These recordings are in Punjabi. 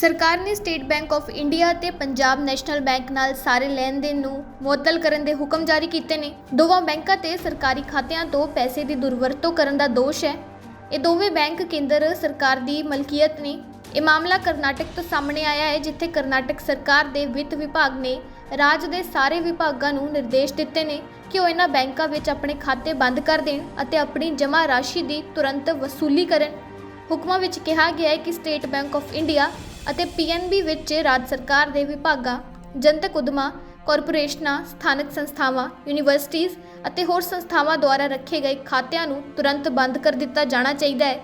ਸਰਕਾਰ ਨੇ ਸਟੇਟ ਬੈਂਕ ਆਫ ਇੰਡੀਆ ਤੇ ਪੰਜਾਬ ਨੈਸ਼ਨਲ ਬੈਂਕ ਨਾਲ ਸਾਰੇ ਲੈਣ-ਦੇਣ ਨੂੰ ਮੁਅੱਤਲ ਕਰਨ ਦੇ ਹੁਕਮ ਜਾਰੀ ਕੀਤੇ ਨੇ। ਦੋਵਾਂ ਬੈਂਕਾਂ ਤੇ ਸਰਕਾਰੀ ਖਾਤਿਆਂ ਤੋਂ ਪੈਸੇ ਦੀ ਦੁਰਵਰਤੋਂ ਕਰਨ ਦਾ ਦੋਸ਼ ਹੈ। ਇਹ ਦੋਵੇਂ ਬੈਂਕ ਕੇਂਦਰ ਸਰਕਾਰ ਦੀ ਮਲਕੀਅਤ ਨੇ। ਇਹ ਮਾਮਲਾ ਕਰਨਾਟਕ ਤੋਂ ਸਾਹਮਣੇ ਆਇਆ ਹੈ, ਜਿੱਥੇ ਕਰਨਾਟਕ ਸਰਕਾਰ ਦੇ ਵਿੱਤ ਵਿਭਾਗ ਨੇ ਰਾਜ ਦੇ ਸਾਰੇ ਵਿਭਾਗਾਂ ਨੂੰ ਨਿਰਦੇਸ਼ ਦਿੱਤੇ ਨੇ ਕਿ ਉਹ ਇਹਨਾਂ ਬੈਂਕਾਂ ਵਿੱਚ ਆਪਣੇ ਖਾਤੇ ਬੰਦ ਕਰ ਦੇਣ ਅਤੇ ਆਪਣੀ ਜਮ੍ਹਾਂ ਰਾਸ਼ੀ ਦੀ ਤੁਰੰਤ ਵਸੂਲੀ ਕਰਨ। ਹੁਕਮਾਂ ਵਿੱਚ ਕਿਹਾ ਗਿਆ ਹੈ ਕਿ ਸਟੇਟ ਬੈਂਕ ਆਫ ਇੰਡੀਆ ਅਤੇ ਪੀਐਨਬੀ ਵਿੱਚ ਰਾਜ ਸਰਕਾਰ ਦੇ ਵਿਭਾਗਾਂ, ਜਨਤਕ ਉਦਮਾਂ, ਕਾਰਪੋਰੇਸ਼ਨਾਂ, ਸਥਾਨਕ ਸੰਸਥਾਵਾਂ ਯੂਨੀਵਰਸਿਟੀਆਂ ਅਤੇ ਹੋਰ ਸੰਸਥਾਵਾਂ ਦੁਆਰਾ ਰੱਖੇ ਗਏ ਖਾਤਿਆਂ ਨੂੰ ਤੁਰੰਤ ਬੰਦ ਕਰ ਦਿੱਤਾ ਜਾਣਾ ਚਾਹੀਦਾ ਹੈ।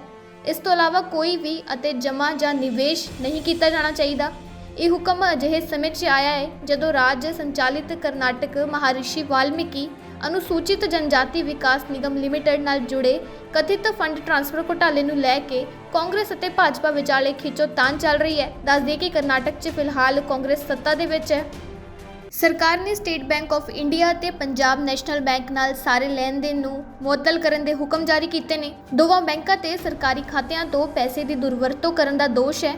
ਇਸ ਤੋਂ ਇਲਾਵਾ ਕੋਈ ਵੀ ਅਤੇ ਜਮ੍ਹਾਂ ਜਾਂ ਨਿਵੇਸ਼ ਨਹੀਂ ਕੀਤਾ ਜਾਣਾ ਚਾਹੀਦਾ। ਇਹ ਹੁਕਮ ਅਜਿਹੇ ਸਮੇਂ 'ਚ ਆਇਆ ਹੈ ਜਦੋਂ ਰਾਜ ਸੰਚਾਲਿਤ ਕਰਨਾਟਕ ਮਹਾਰਿਸ਼ੀ ਵਾਲਮੀਕੀ ਅਨੁਸੂਚਿਤ ਜਨਜਾਤੀ ਵਿਕਾਸ ਨਿਗਮ ਲਿਮਟਿਡ ਨਾਲ ਜੁੜੇ ਕਥਿਤ ਫੰਡ ਟ੍ਰਾਂਸਫਰ ਘੁਟਾਲੇ ਨੂੰ ਲੈ ਕੇ ਕਾਂਗਰਸ ਅਤੇ ਭਾਜਪਾ ਵਿਚਾਲੇ ਖਿੱਚੋਤਾਣ ਚੱਲ ਰਹੀ ਹੈ। ਦੱਸ ਦਈਏ ਕਿ ਕਰਨਾਟਕ 'ਚ ਫਿਲਹਾਲ ਕਾਂਗਰਸ ਸੱਤਾ ਦੇ ਵਿੱਚ ਹੈ। ਸਰਕਾਰ ਨੇ ਸਟੇਟ ਬੈਂਕ ਆਫ ਇੰਡੀਆ ਤੇ ਪੰਜਾਬ ਨੈਸ਼ਨਲ ਬੈਂਕ ਨਾਲ ਸਾਰੇ ਲੈਣ-ਦੇਣ ਨੂੰ ਮੁਅੱਤਲ ਕਰਨ ਦੇ ਹੁਕਮ ਜਾਰੀ ਕੀਤੇ ਨੇ। ਦੋਵਾਂ ਬੈਂਕਾਂ ਤੇ ਸਰਕਾਰੀ ਖਾਤਿਆਂ ਤੋਂ ਪੈਸੇ ਦੀ ਦੁਰਵਰਤੋਂ ਕਰਨ ਦਾ ਦੋਸ਼ ਹੈ।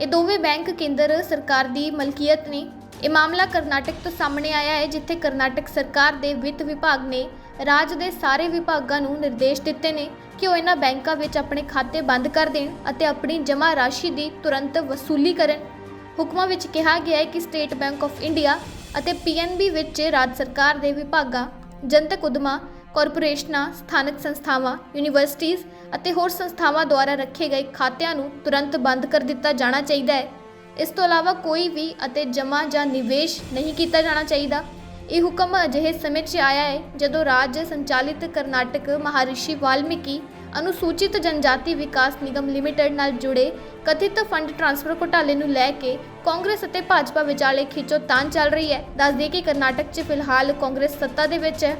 ਇਹ ਦੋਵੇਂ ਬੈਂਕ ਕੇਂਦਰ ਸਰਕਾਰ ਦੀ ਮਲਕੀਅਤ ਨੇ। ਇਹ ਮਾਮਲਾ ਕਰਨਾਟਕ ਤੋਂ ਸਾਹਮਣੇ ਆਇਆ ਹੈ, ਜਿੱਥੇ ਕਰਨਾਟਕ ਸਰਕਾਰ ਦੇ ਵਿੱਤ ਵਿਭਾਗ ਨੇ ਰਾਜ ਦੇ ਸਾਰੇ ਵਿਭਾਗਾਂ ਨੂੰ ਨਿਰਦੇਸ਼ ਦਿੱਤੇ ਨੇ ਕਿ ਉਹ ਇਹਨਾਂ ਬੈਂਕਾਂ ਵਿੱਚ ਆਪਣੇ ਖਾਤੇ ਬੰਦ ਕਰ ਦੇਣ ਅਤੇ ਆਪਣੀ ਜਮ੍ਹਾਂ ਰਾਸ਼ੀ ਦੀ ਤੁਰੰਤ ਵਸੂਲੀ ਕਰਨ। ਹੁਕਮਾਂ ਵਿੱਚ ਕਿਹਾ ਗਿਆ ਹੈ ਕਿ ਸਟੇਟ ਬੈਂਕ ਆਫ ਇੰਡੀਆ ਅਤੇ ਪੀਐਨਬੀ ਵਿੱਚ ਰਾਜ ਸਰਕਾਰ ਦੇ ਵਿਭਾਗਾਂ, ਜਨਤਕ ਉਦਮਾਂ, ਕਾਰਪੋਰੇਸ਼ਨਾਂ, ਸਥਾਨਕ ਸੰਸਥਾਵਾਂ ਯੂਨੀਵਰਸਿਟੀਆਂ ਅਤੇ ਹੋਰ ਸੰਸਥਾਵਾਂ ਦੁਆਰਾ ਰੱਖੇ ਗਏ ਖਾਤਿਆਂ ਨੂੰ ਤੁਰੰਤ ਬੰਦ ਕਰ ਦਿੱਤਾ ਜਾਣਾ ਚਾਹੀਦਾ ਹੈ। ਇਸ ਤੋਂ ਇਲਾਵਾ ਕੋਈ ਵੀ ਅਤੇ ਜਮ੍ਹਾਂ ਜਾਂ ਨਿਵੇਸ਼ ਨਹੀਂ ਕੀਤਾ ਜਾਣਾ ਚਾਹੀਦਾ। ਇਹ ਹੁਕਮ ਅਜਿਹੇ ਸਮੇਂ 'ਚ ਆਇਆ ਹੈ ਜਦੋਂ ਰਾਜ ਸੰਚਾਲਿਤ ਕਰਨਾਟਕ ਮਹਾਰਿਸ਼ੀ ਵਾਲਮੀਕੀ ਅਨੁਸੂਚਿਤ ਜਨਜਾਤੀ ਵਿਕਾਸ ਨਿਗਮ ਲਿਮਟਿਡ ਨਾਲ ਜੁੜੇ ਕਥਿਤ ਫੰਡ ਟ੍ਰਾਂਸਫਰ ਘੁਟਾਲੇ ਨੂੰ ਲੈ ਕੇ ਕਾਂਗਰਸ ਅਤੇ ਭਾਜਪਾ ਵਿਚਾਲੇ ਖਿੱਚੋਤਾਣ ਚੱਲ ਰਹੀ ਹੈ। ਦੱਸ ਕਿ ਕਰਨਾਟਕ 'ਚ ਫਿਲਹਾਲ ਕਾਂਗਰਸ ਸੱਤਾ ਦੇ ਵਿੱਚ ਹੈ।